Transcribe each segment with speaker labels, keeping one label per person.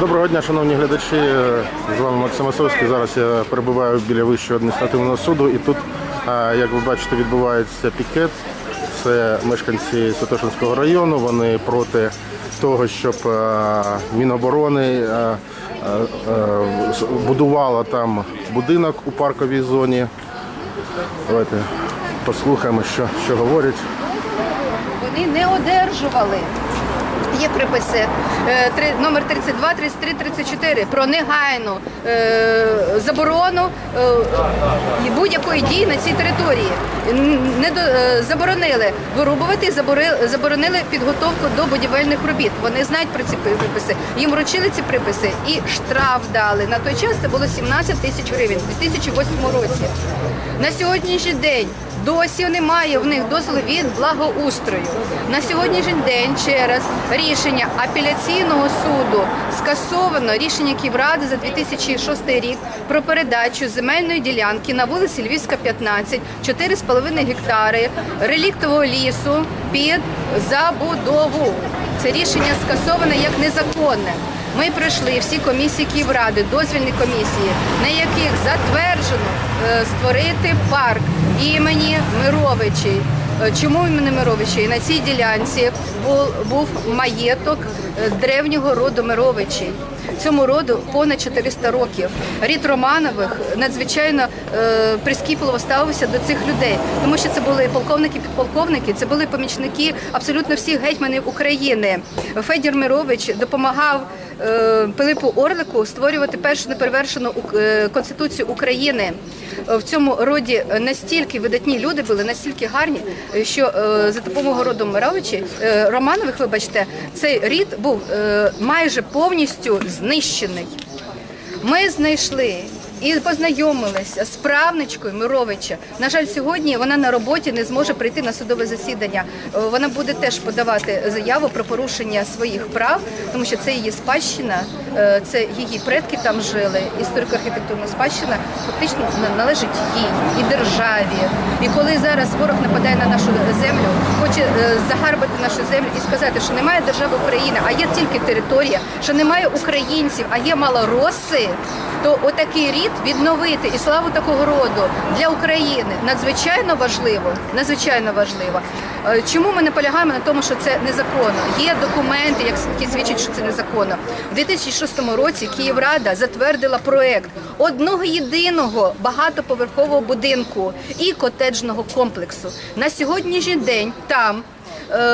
Speaker 1: Доброго дня, шановні глядачі. З вами Максим Осовський. Зараз я перебуваю біля вищого адміністративного суду, і тут, як ви бачите, відбувається пікет. Це мешканці Святошинського району. Вони проти того, щоб Міноборони будувала там будинок у парковій зоні. Давайте послухаємо, що, що говорять.
Speaker 2: Вони не одержували. Є приписи е, номер 32, 33, 34 про негайну е, заборону е, будь-якої дії на цій території. Не до, заборонили вирубувати, заборонили підготовку до будівельних робіт. Вони знають про ці приписи. Їм вручили ці приписи і штраф дали. На той час це було 17 тисяч гривень у 2008 році. На сьогоднішній день досі немає в них дозволу від благоустрою. На сьогоднішній день через рішення апеляційного суду скасовано рішення Київради за 2006 рік про передачу земельної ділянки на вулиці Львівська, 15, 4,5 гектари реліктового лісу під забудову. Це рішення скасоване як незаконне. Ми пройшли всі комісії Київради, дозвільні комісії, на яких затверджено е, створити парк імені Мировичей. Е, Чому імені Мировичі? На цій ділянці був, маєток е, древнього роду Мировичей. Цьому роду понад 400 років. Рід Романових надзвичайно е, прискіпливо ставився до цих людей, тому що це були полковники, підполковники, це були помічники абсолютно всіх гетьманів України. Федір Мирович допомагав е, Пилипу Орлику створювати першу неперевершену е, конституцію України. В цьому роді настільки видатні люди були, настільки гарні, що е, за допомогою роду Мировичі е, Романових, вибачте, цей рід був е, майже повністю знищений. Ми знайшли і познайомилися з правничкою Мировича. На жаль, сьогодні вона на роботі не зможе прийти на судове засідання. Е, Вона буде теж подавати заяву про порушення своїх прав, тому що це її спадщина, е, це її предки там жили. Історико-архітектурна спадщина фактично належить їй і державі. І коли зараз ворог нападає на нашу землю, хоче е, загарбати нашу землю і сказати, що немає держави України, а є тільки територія, що немає українців, а є малороси, то отакий рід відновити і славу такого роду для України надзвичайно важливо. Надзвичайно важливо. Е, Чому ми не полягаємо на тому, що це незаконно? Є документи, як- які свідчать, що це незаконно. У 2006 році Київрада затвердила проект одного єдиного багатоповерхового будинку і котеджного комплексу. На сьогоднішній день там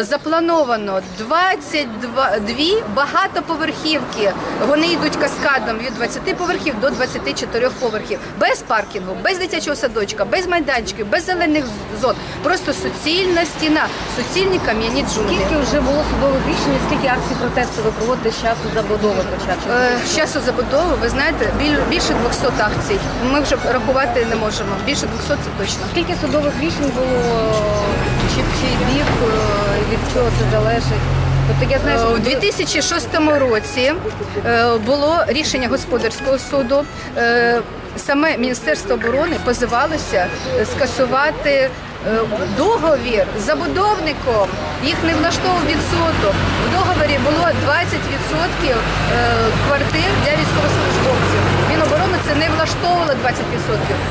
Speaker 2: заплановано 22 дві багатоповерхівки. Вони йдуть каскадом від 20 поверхів до 24 поверхів. Без паркінгу, без дитячого садочка, без майданчиків, без зелених зон. Просто суцільна стіна, суцільні кам'яні джунглі.
Speaker 3: Скільки вже було судових рішень, скільки акцій протесту ви проводите з часу забудови початку?
Speaker 2: Е, З часу забудови, ви знаєте, біль- більше 200 акцій. Ми вже рахувати не можемо. Більше 200 це точно.
Speaker 3: Скільки судових рішень було, чи в чий бік, е, від чого це залежить? Тобто я знаю,
Speaker 2: Е,
Speaker 3: що
Speaker 2: У 2006 році е, було рішення господарського суду. Е, Саме Міністерство оборони позивалося е, скасувати е, договір з забудовником. Їх не влаштовував відсоток. В договорі було 20% е, квартир для військовослужбовців. Міноборони це не влаштовувало 20%.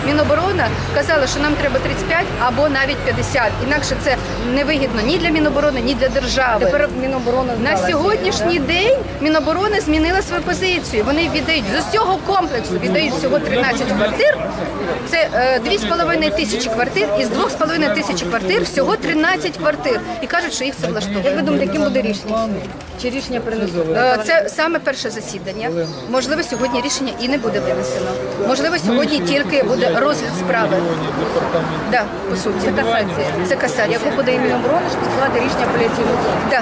Speaker 2: Міноборона казала, що нам треба 35 або навіть 50. Інакше це невигідно ні для Міноборони, ні для держави.
Speaker 3: тепер Міноборони
Speaker 2: На сьогоднішній день Міноборони змінила свою позицію. Вони віддають з усього комплексу, віддають всього 13 квартир. Це е, 2,5 тисячі квартир, із 2,5 тисячі квартир всього 13 квартир. І кажуть, що їх це
Speaker 3: Як ви думаєте, яким буде рішення? Чи рішення принесуть?
Speaker 2: Е, Це саме перше засідання. Можливо, сьогодні рішення і не буде винесено. Можливо, сьогодні тільки буде розгляд справи. Да, по суті.
Speaker 3: Це касація.
Speaker 2: Це касація.
Speaker 3: Яку подає Міноборони, щоб склати рішення апеляційного суду,
Speaker 2: Да.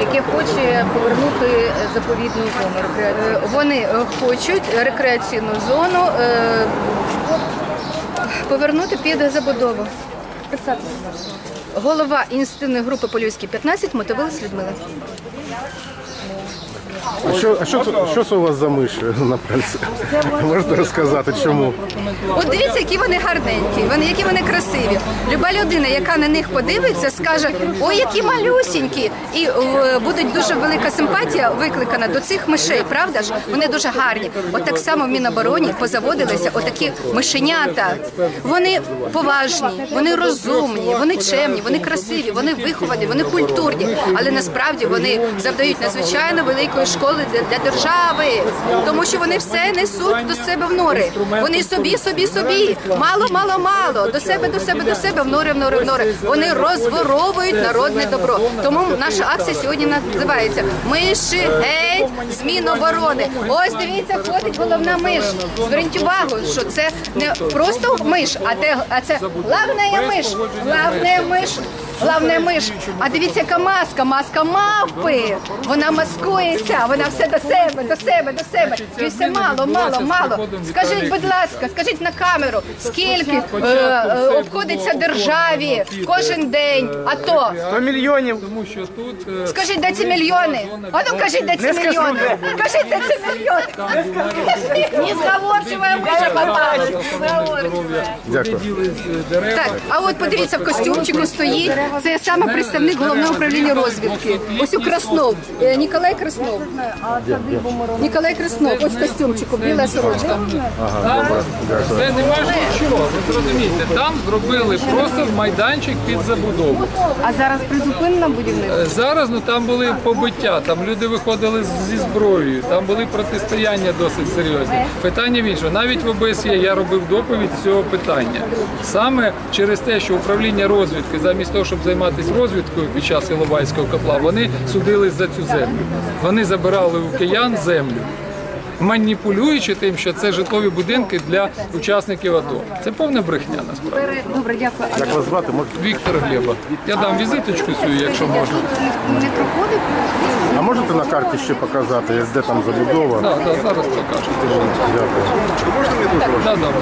Speaker 3: яке хоче повернути заповідну зону?
Speaker 2: Е, Вони е, хочуть рекреаційну зону повернути під забудову. Голова ініціативної групи Полівській 15 Мотовилась Людмила.
Speaker 1: now А що, а що, це- що це у вас за миші на пальці? Можете розказати, чому?
Speaker 2: От дивіться, які вони гарненькі, вони які вони красиві. Люба людина, яка на них подивиться, скаже: ой, які малюсінькі, і е, буде дуже велика симпатія викликана до цих мишей. Правда ж? Вони дуже гарні. От так само в Мінобороні позаводилися отакі мишенята. Вони поважні, вони розумні, вони чемні, вони красиві, вони виховані, вони культурні. Але насправді вони завдають надзвичайно великої школи для, держави, тому що вони все несуть до себе в нори. Вони собі, собі, собі. Мало, мало, мало. До себе, до себе, до себе, в нори, в нори, в нори. Вони розворовують народне добро. Тому наша акція сьогодні називається Миші геть з Міноборони. Ось дивіться, ходить головна миш. Зверніть увагу, що це не просто миш, а те, а це главна миш. Главна миш. Главне миш. А дивіться, яка маска, маска мавпи. Вона маскується, вона все до себе, до себе, до себе. І все мало, мало, мало. Скажіть, будь ласка, скажіть на камеру, скільки е, е, обходиться державі кожен день АТО?
Speaker 4: 100 мільйонів.
Speaker 5: Тому що тут е,
Speaker 2: Скажіть, де ці мільйони? А ну кажіть, де ці мільйони? Кажіть, де ці мільйони? Незговорчива миша попалась. Незговорчива.
Speaker 1: Дякую.
Speaker 5: діли з дерев.
Speaker 2: Так, а от подивіться, в костюмчику стоїть. Це саме представник головного управління розвідки. Ось у Краснов. Е, Ніколай Краснов. Ніколай Краснов, ось в костюмчику, біла сорочка.
Speaker 5: Це нема ж нічого, ви зрозумієте. Там зробили просто майданчик під забудову.
Speaker 3: А зараз призупинено будівництво?
Speaker 5: Е, Зараз ну там були побиття, там люди виходили зі зброєю, там були протистояння досить серйозні. Питання в іншому. Навіть в ОБСЄ я робив доповідь з цього питання. Саме через те, що управління розвідки, замість того, щоб займатися розвідкою під час Іловайського копла, вони судились за цю землю. Вони забирали у киян землю. Маніпулюючи тим, що це житлові будинки для учасників АТО. Це повна брехня насправді.
Speaker 2: Добре, дякую.
Speaker 1: Як вас звати? Можете?
Speaker 5: Віктор Глеба. Я дам візиточку свою, якщо можна.
Speaker 1: А можете на карті ще показати, де там забудова?
Speaker 5: Так, так, зараз покажу.
Speaker 1: Дякую.
Speaker 5: Так, да, можна.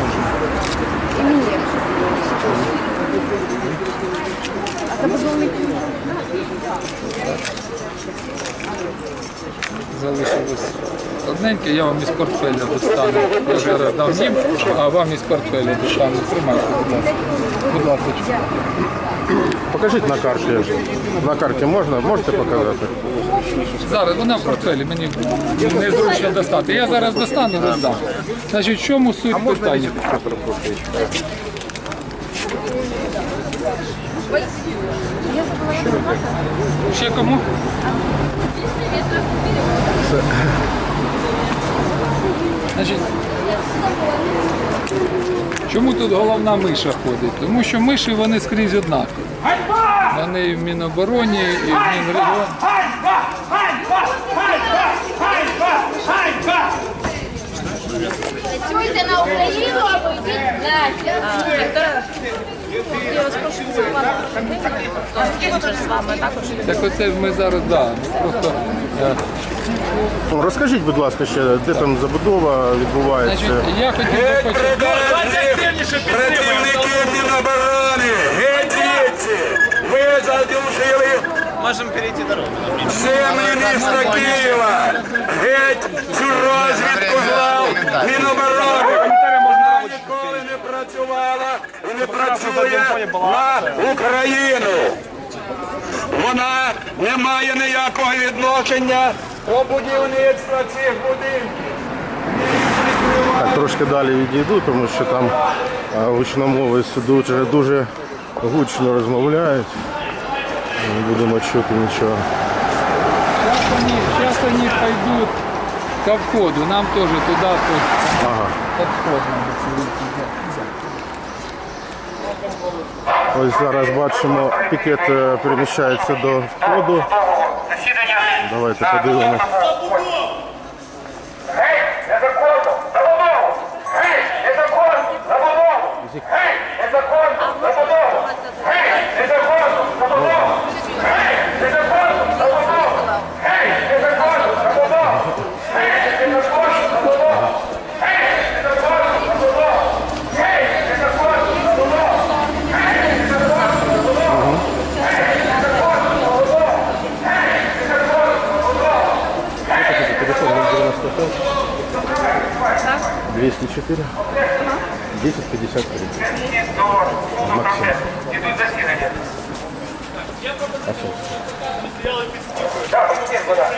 Speaker 5: Залишилось одненьке, я вам із портфеля достану. Я зараз дам їм, а вам із портфеля достану. Тримайте, будь ласка. Будь ласка.
Speaker 1: Покажіть на карті. На карті можна? Можете показати?
Speaker 5: Зараз вона в портфелі, мені незручно достати. Я зараз достану, роздам. Значить, в чому суть питання? Ще кому? Значить, чому тут головна миша ходить? Тому що миші вони скрізь однакові. Вони і в Мінобороні, і в Мінрегіоні.
Speaker 6: Працюйте на Україну або йдіть
Speaker 5: Так оце ж ми зараз, да, просто е,
Speaker 1: Ну, Розкажіть, будь ласка, ще, де там забудова відбувається.
Speaker 5: значить, я хотів би почати.
Speaker 7: Працівники Міноборони, геть звідси! Ви задушили
Speaker 4: Можемо перейти дорогу.
Speaker 7: землі міста Києва! Геть цю розвідку глав Міноборони! Вона ніколи не працювала і не працює на Україну! Вона не має ніякого відношення до будівництва цих будинків!
Speaker 1: Так, трошки далі відійду, тому що там а, гучномовець дуже, дуже гучно розмовляють. Не будемо чути нічого.
Speaker 5: Сейчас они, сейчас они пойдут ко входу. Нам тоже туда тут
Speaker 1: Ага.
Speaker 5: подход надо.
Speaker 1: Ось зараз бачимо, пікет е, переміщається до входу. Давайте подивимось.
Speaker 7: Гей, незаконно! Забудову!
Speaker 1: 10.54. 10.53. Максим.
Speaker 7: Ідуть засідання.
Speaker 1: А що?
Speaker 7: Так, комітет, будь ласка.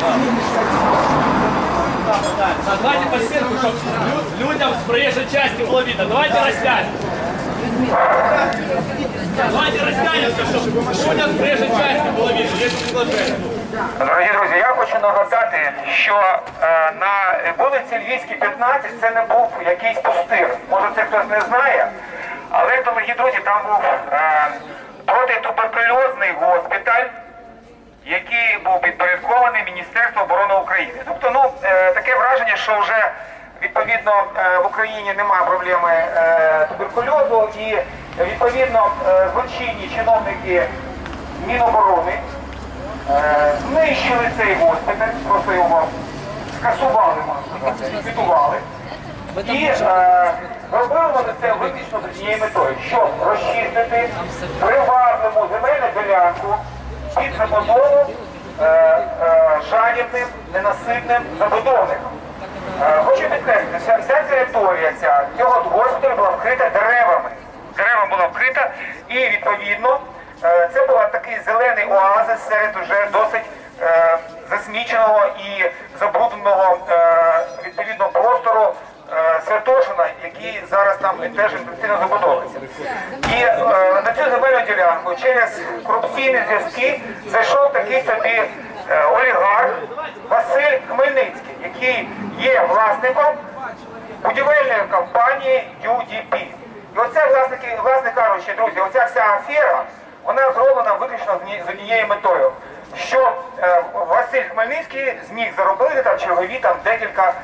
Speaker 8: Давайте по стенку, чтобы людям с проезжей части было видно. Давайте растянем. Давайте растянемся, чтобы людям с проезжей части было видно. Есть предложение.
Speaker 7: Дорогі друзі, я хочу нагадати, що е, на вулиці Львівській 15 це не був якийсь пустир. Може це хтось не знає. Але, дорогі друзі, там був е, протитуберкульозний госпіталь, який був підпорядкований Міністерству оборони України. Тобто, ну е, таке враження, що вже відповідно е, в Україні немає проблеми е, туберкульозу, і відповідно злочинні чиновники Міноборони знищили цей госпіталь, просто його скасували, можна сказати, ліквідували. І зробили вони це виключно з однією метою, щоб розчистити приватному земельну ділянку під забудову е, е, жадібним, ненаситним забудовником. Е, Хочу підкреслити, вся, вся територія ця, цього госпіталю була вкрита деревами. Дерева була вкрита і відповідно це був такий зелений оазис серед уже досить засміченого і забрудненого відповідно простору Святошина, який зараз там теж інтенсивно забудовується. І е, на цю земельну ділянку через корупційні зв'язки зайшов такий собі е, олігарх Василь Хмельницький, який є власником будівельної компанії UDP. І оце, власники, власне кажучи, друзі, оця вся афера, вона зроблена виключно з однією метою, що е, Василь Хмельницький зміг заробити там чергові там декілька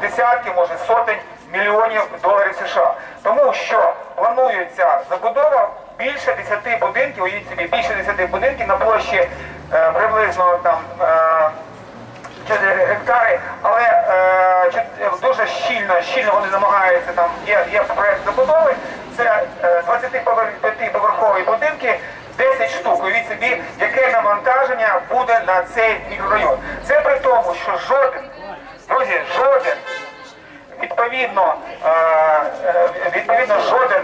Speaker 7: десятків, може сотень мільйонів доларів США. Тому що планується забудова більше 10 будинків, уявіть собі, більше 10 будинків на площі е, приблизно там. Е, 4 гектари, але е, дуже щільно, щільно вони намагаються там, є, є проект забудови, це е, 25-поверхові будинки, 10 штук. Уявіть собі, яке навантаження буде на цей мікрорайон. Це при тому, що жоден, друзі, жоден, відповідно, е, е, відповідно, жоден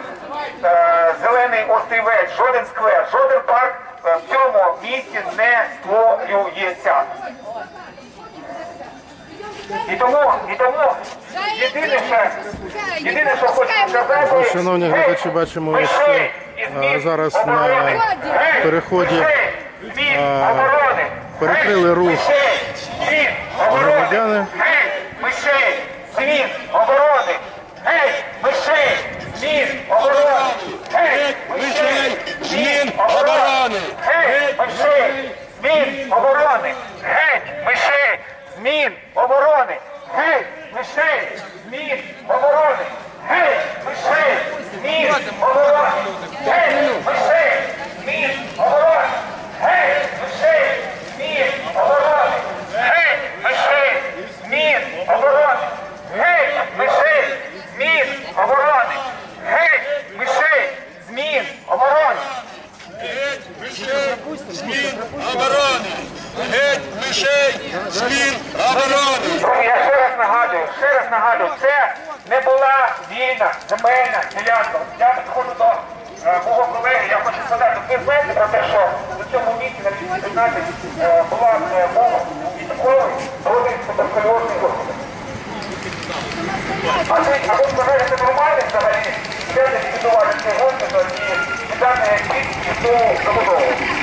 Speaker 7: е, зелений острівець, жоден сквер, жоден парк в цьому місті не створюється. І тому, і тому єдине, що, єдине, що хочу сказати,
Speaker 1: Шановні глядачі, бачимо, що зараз на переході, а, перекрили рух громадяни.
Speaker 7: геть, ми ще з міст оборони, геть, ми ще з міст оборони, геть, ми ще з міст оборони, геть, ми ще з міст оборони, геть, ми ще змін оборони, геть, мишей, змін оборони, геть, мишей, змін оборони, геть, мишей, змін оборони, геть, мишей, змін оборони, геть, мишей, змін оборони, геть, мишей, змін оборони, геть, мишей, змін оборони.
Speaker 9: Змін оборони! Геть мишей! Змін оборони!
Speaker 7: Я ще раз нагадую, ще раз нагадую, це не була вільна земельна ділянка. Я підходжу до е, мого колеги, я хочу сказати, ви знаєте про те, що на цьому місці на 215 е, була е, мова військовий проти туберкульозний госпіталь. А ви, а ви вважаєте нормально взагалі взяти ліквідувати цей госпіталь і віддати якісь нову забудову?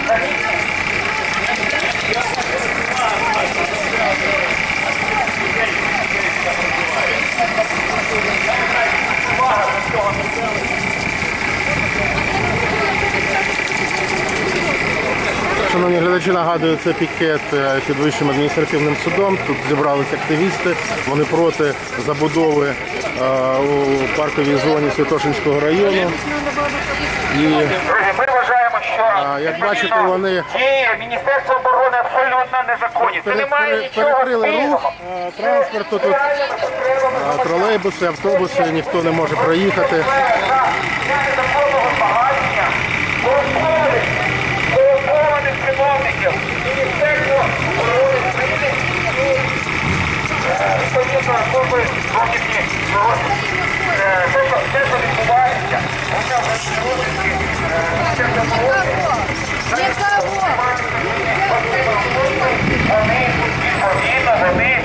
Speaker 1: Шановні глядачі, нагадую, це пікет е, під вищим адміністративним судом. Тут зібралися активісти. Вони проти забудови е, у парковій зоні Святошинського району. І як бачите, вони-
Speaker 7: дії Міністерства оборони абсолютно незаконні. Це немає нічого
Speaker 1: перекрили рух е, транспорту тут. Тролейбуси, автобуси, ніхто не може проїхати.
Speaker 7: незаконного збагачення корумпованих, корумпованих чиновників Міністерство оборони України е, відповідно служби розвідки розвідки. Е, Те, що те, що відбувається, хоча б розвідки Міністерства оборони, вони відповідно вони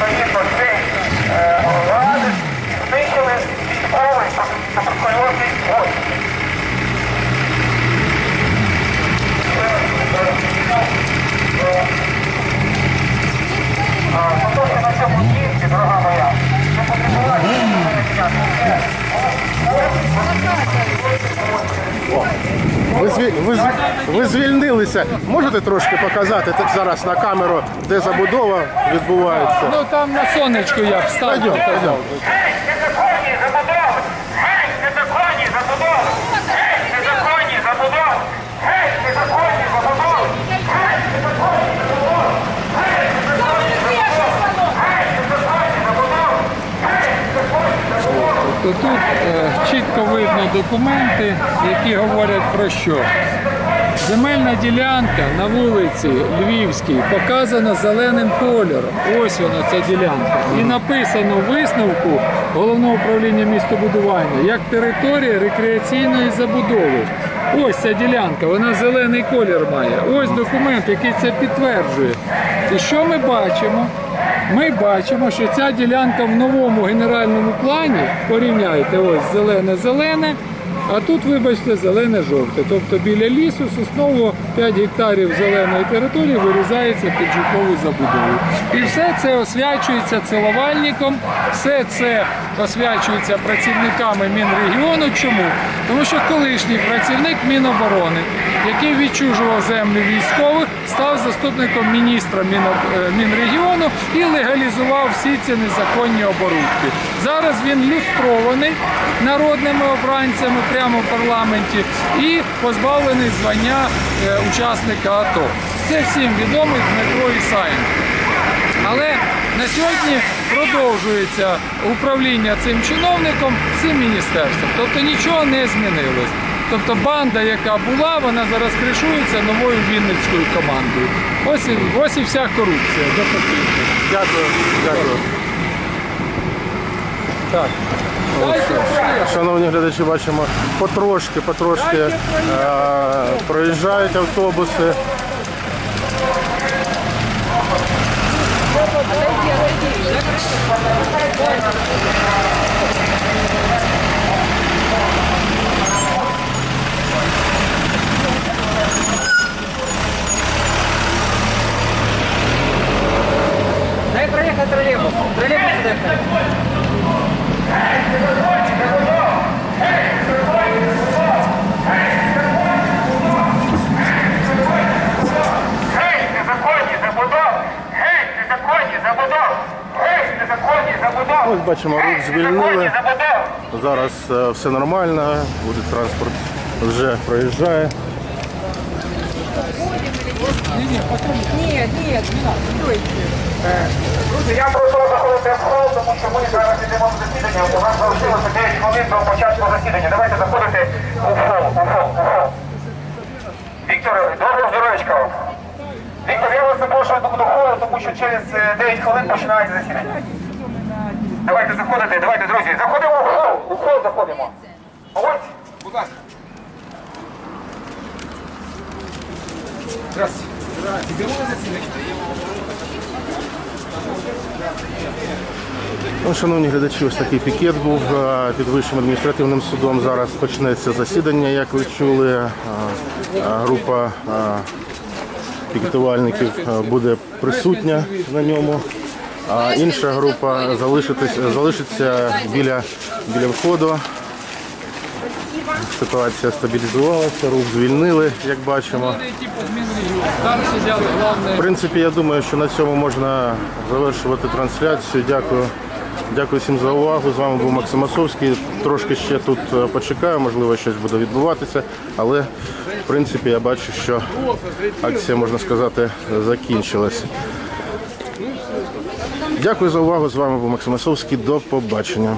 Speaker 7: відповідно це влади знищили військовий туберкульозний бой. Потім на цьому місці, дорога моя, не потребувати
Speaker 1: Ви, зві... ви, ви звільнилися. Можете трошки показати зараз на камеру, де забудова відбувається?
Speaker 5: Ну там на сонечку я встав.
Speaker 1: Пойдем, пойдем.
Speaker 5: То тут е, чітко видно документи, які говорять про що. Земельна ділянка на вулиці Львівській показана зеленим кольором. Ось вона ця ділянка. І написано в висновку головного управління містобудування як територія рекреаційної забудови. Ось ця ділянка, вона зелений колір має. Ось документ, який це підтверджує. І що ми бачимо? Ми бачимо, що ця ділянка в новому генеральному плані, порівняйте, ось зелене-зелене, а тут, вибачте, зелене-жовте. Тобто біля лісу сосново 5 гектарів зеленої території вирізається під житлову забудову. І все це освячується ціловальником, все це освячується працівниками Мінрегіону. Чому? Тому що колишній працівник Міноборони, який відчужував землю військових, став заступником міністра е, Мінрегіону і легалізував всі ці незаконні оборудки. Зараз він люстрований народними обранцями прямо в парламенті і позбавлений звання е, учасника АТО. Це всім відомий Дмитро Ісаєнко. Але на сьогодні продовжується управління цим чиновником цим міністерством. Тобто нічого не змінилось. Тобто банда, яка була, вона зараз кришується новою Вінницькою командою. Ось і, ось і вся корупція. До.
Speaker 1: Дякую, дякую.
Speaker 5: Так.
Speaker 1: Шановні глядачі, бачимо, потрошки, потрошки е, проїжджають автобуси.
Speaker 4: Дай проехать троллейбус. Троллейбус дай проехать.
Speaker 1: Ось бачимо, рух звільнили. Зараз все нормально, буде транспорт вже проїжджає.
Speaker 7: Ні, ні, ні, стойте. В хол, тому що ми зараз йдемо в засідання. У нас залишилося 9 хвилин до початку засідання. Давайте заходити у хол, у хол, у хол. Віктор, доброго здоров'ячка. Віктор, я вас запрошую до холу, тому що через е, 9 хвилин починається засідання. Давайте заходити, давайте, друзі, заходимо в хол, у хол заходимо. Ось, будь ласка.
Speaker 1: Ну, шановні глядачі, ось такий пікет був е, під Вищим адміністративним судом. Зараз почнеться засідання, як ви чули. Е, е, Група пікетувальників буде присутня на ньому. А інша група залишиться біля, біля входу. Ситуація стабілізувалася, рух звільнили, як бачимо. В принципі, я думаю, що на цьому можна завершувати трансляцію. Дякую Дякую всім за увагу. З вами був Максим Масовський. Трошки ще тут е, почекаю, можливо, щось буде відбуватися, але в принципі я бачу, що акція, можна сказати, закінчилась. Дякую за увагу. З вами був Максим Масовський. До побачення.